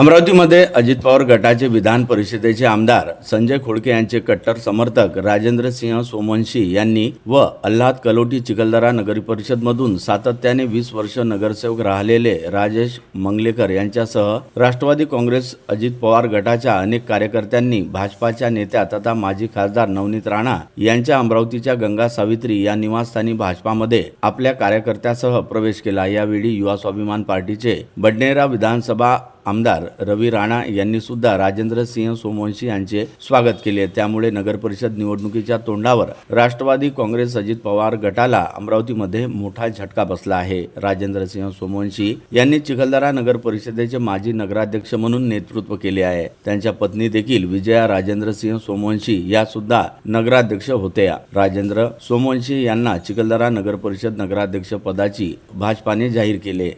अमरावतीमध्ये अजित पवार गटाचे विधान परिषदेचे आमदार संजय खोडके यांचे कट्टर समर्थक राजेंद्र सिंह सोमवंशी यांनी व अल्हाद कलोटी चिखलदरा नगर परिषदमधून सातत्याने वीस वर्ष नगरसेवक राहिलेले राजेश मंगलेकर यांच्यासह राष्ट्रवादी काँग्रेस अजित पवार गटाच्या अनेक कार्यकर्त्यांनी भाजपाच्या नेत्या तथा माजी खासदार नवनीत राणा यांच्या अमरावतीच्या गंगा सावित्री या निवासस्थानी भाजपामध्ये आपल्या कार्यकर्त्यासह प्रवेश केला. यावेळी युवा स्वाभिमान पार्टीचे बडनेरा विधानसभा आमदार रवी राणा यांनी सुद्धा राजेंद्र सिंह सोमवंशी यांचे स्वागत केले. त्यामुळे नगरपरिषद निवडणुकीच्या तोंडावर राष्ट्रवादी काँग्रेस अजित पवार गटाला अमरावतीमध्ये मोठा झटका बसला आहे. राजेंद्र सिंह सोमवंशी यांनी चिखलदरा नगर परिषदेचे माजी नगराध्यक्ष म्हणून नेतृत्व केले आहे. त्यांच्या पत्नी देखील विजया राजेंद्र सिंह सोमवंशी या सुद्धा नगराध्यक्ष होत्या राजेंद्र सोमवंशी यांना चिखलदरा नगर परिषद नगराध्यक्ष पदाची भाजपाने जाहीर केले.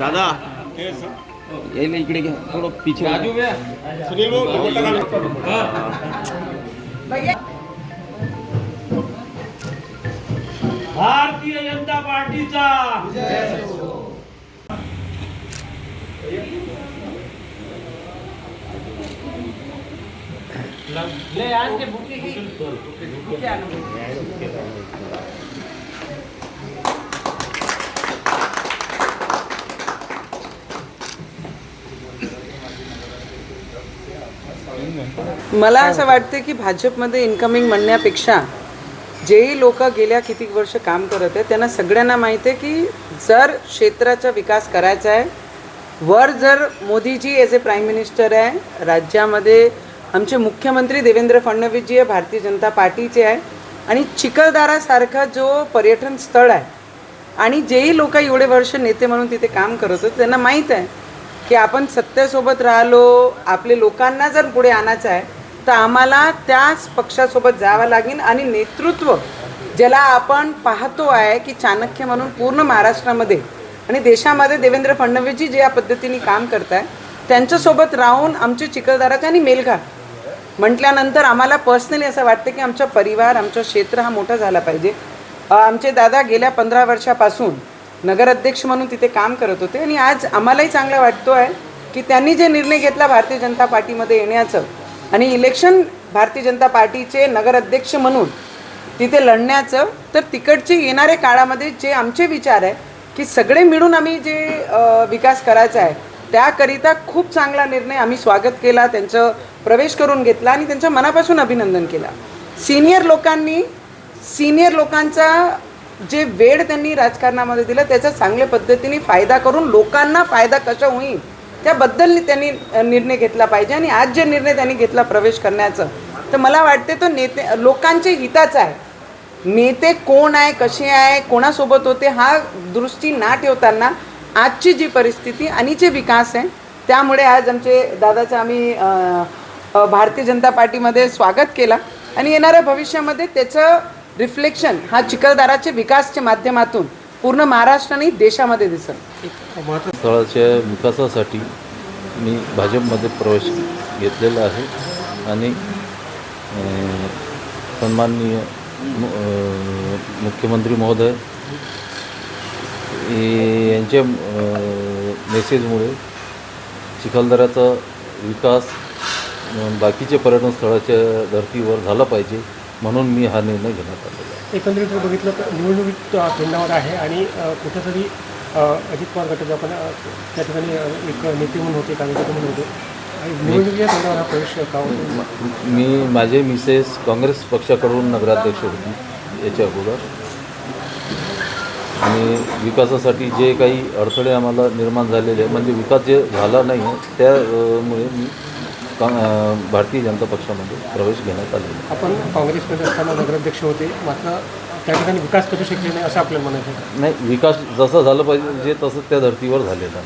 दादा यायला इकडे घ्या. थोडं पिछे. भारतीय जनता पार्टीचा. मला असं वाटतं की भाजपमध्ये इन्कमिंग म्हणण्यापेक्षा जेही लोक गेल्या किती वर्ष काम करत आहेत त्यांना सगळ्यांना माहिती आहे की जर क्षेत्राचा विकास करायचा आहे वर जर Modiji as a prime minister आहे राज्यामध्ये आमचे मुख्यमंत्री देवेंद्र फडणवीसजी आहे भारतीय जनता पार्टीचे आहे आणि चिखलदरासारखा जो पर्यटन स्थळ आहे आणि जेही लोक एवढे वर्ष नेते म्हणून तिथे काम करत होते त्यांना माहीत आहे की आपण सत्तेसोबत राहिलो आपले लोकांना जर पुढे आणायचं आहे तर आम्हाला त्याच पक्षासोबत जावं लागेल आणि नेतृत्व ज्याला आपण पाहतो आहे की चाणक्य म्हणून पूर्ण महाराष्ट्रामध्ये आणि देशामध्ये देवेंद्र फडणवीसजी जे या पद्धतीने काम करत आहे त्यांच्यासोबत राहून आमचे चिखलदराचे आणि मेलघाट म्हटल्यानंतर आम्हाला पर्सनली असं वाटतं की आमचा परिवार आमचं क्षेत्र हा मोठा झाला पाहिजे. आमचे दादा गेल्या पंधरा वर्षापासून नगराध्यक्ष म्हणून तिथे काम करत होते आणि आज आम्हालाही चांगला वाटतो आहे की त्यांनी जे निर्णय घेतला भारतीय जनता पार्टीमध्ये येण्याचं आणि इलेक्शन भारतीय जनता पार्टीचे नगराध्यक्ष म्हणून तिथे लढण्याचं तर तिकडचे येणाऱ्या काळामध्ये जे आमचे विचार आहे की सगळे मिळून आम्ही जे विकास करायचा आहे त्याकरिता खूप चांगला निर्णय आम्ही स्वागत केला त्यांचं प्रवेश करून घेतला आणि त्यांच्या मनापासून अभिनंदन केला. सिनियर लोकांनी सिनियर लोकांचा जे वेळ त्यांनी राजकारणामध्ये दिलं त्याचा चांगल्या पद्धतीने फायदा करून लोकांना फायदा कसा होईल त्याबद्दल त्यांनी निर्णय घेतला पाहिजे आणि आज जे निर्णय त्यांनी घेतला प्रवेश करण्याचं तर मला वाटते तो नेते लोकांचे हिताचा आहे. नेते कोण आहे कसे आहे कोणासोबत होते हा दृष्टी ना ठेवताना आजची जी परिस्थिती आणि जे विकास आहे त्यामुळे आज आमचे दादाचं आम्ही भारतीय जनता पार्टीमध्ये स्वागत केला आणि येणाऱ्या भविष्यामध्ये त्याचं रिफ्लेक्शन हा चिखलदराचे विकासच्या माध्यमातून पूर्ण महाराष्ट्र आणि देशामध्ये दिसत. स्थळाच्या विकासासाठी मी भाजपमध्ये प्रवेश घेतलेला आहे आणि सन्माननीय मु- मुख्यमंत्री महोदय यांच्या मेसेजमुळे चिखलदऱ्याचा विकास बाकीच्या पर्यटन स्थळाच्या धर्तीवर झाला पाहिजे म्हणून मी हा निर्णय घेण्यात आला एकंदरीत जर बघितलं तर निवडणुकीत तोंडावर आहे आणि कुठेतरी अजित पवार गटाचे आपण त्या ठिकाणी एक नेते म्हणून होते कार्यकर्ते म्हणून होते. आणि निवडणुकीच्या तोंडावर हा प्रवेश का होतो? मी माझे मिसेस काँग्रेस पक्षाकडून नगराध्यक्ष होती याच्या अगोदर. आणि विकासासाठी जे काही अडथळे आम्हाला निर्माण झालेले आहे म्हणजे विकास जे झाला नाही त्यामुळे मी भारतीय जनता पक्षामध्ये प्रवेश घेण्यात आलेला आहे. आपण काँग्रेसमध्ये असताना नगराध्यक्ष होते मात्र त्या ठिकाणी विकास करू शकले नाही असं आपल्याला म्हणायचं आहे. नाही विकास जसा झाला पाहिजे जे तसं त्या धर्तीवर झालेला नाही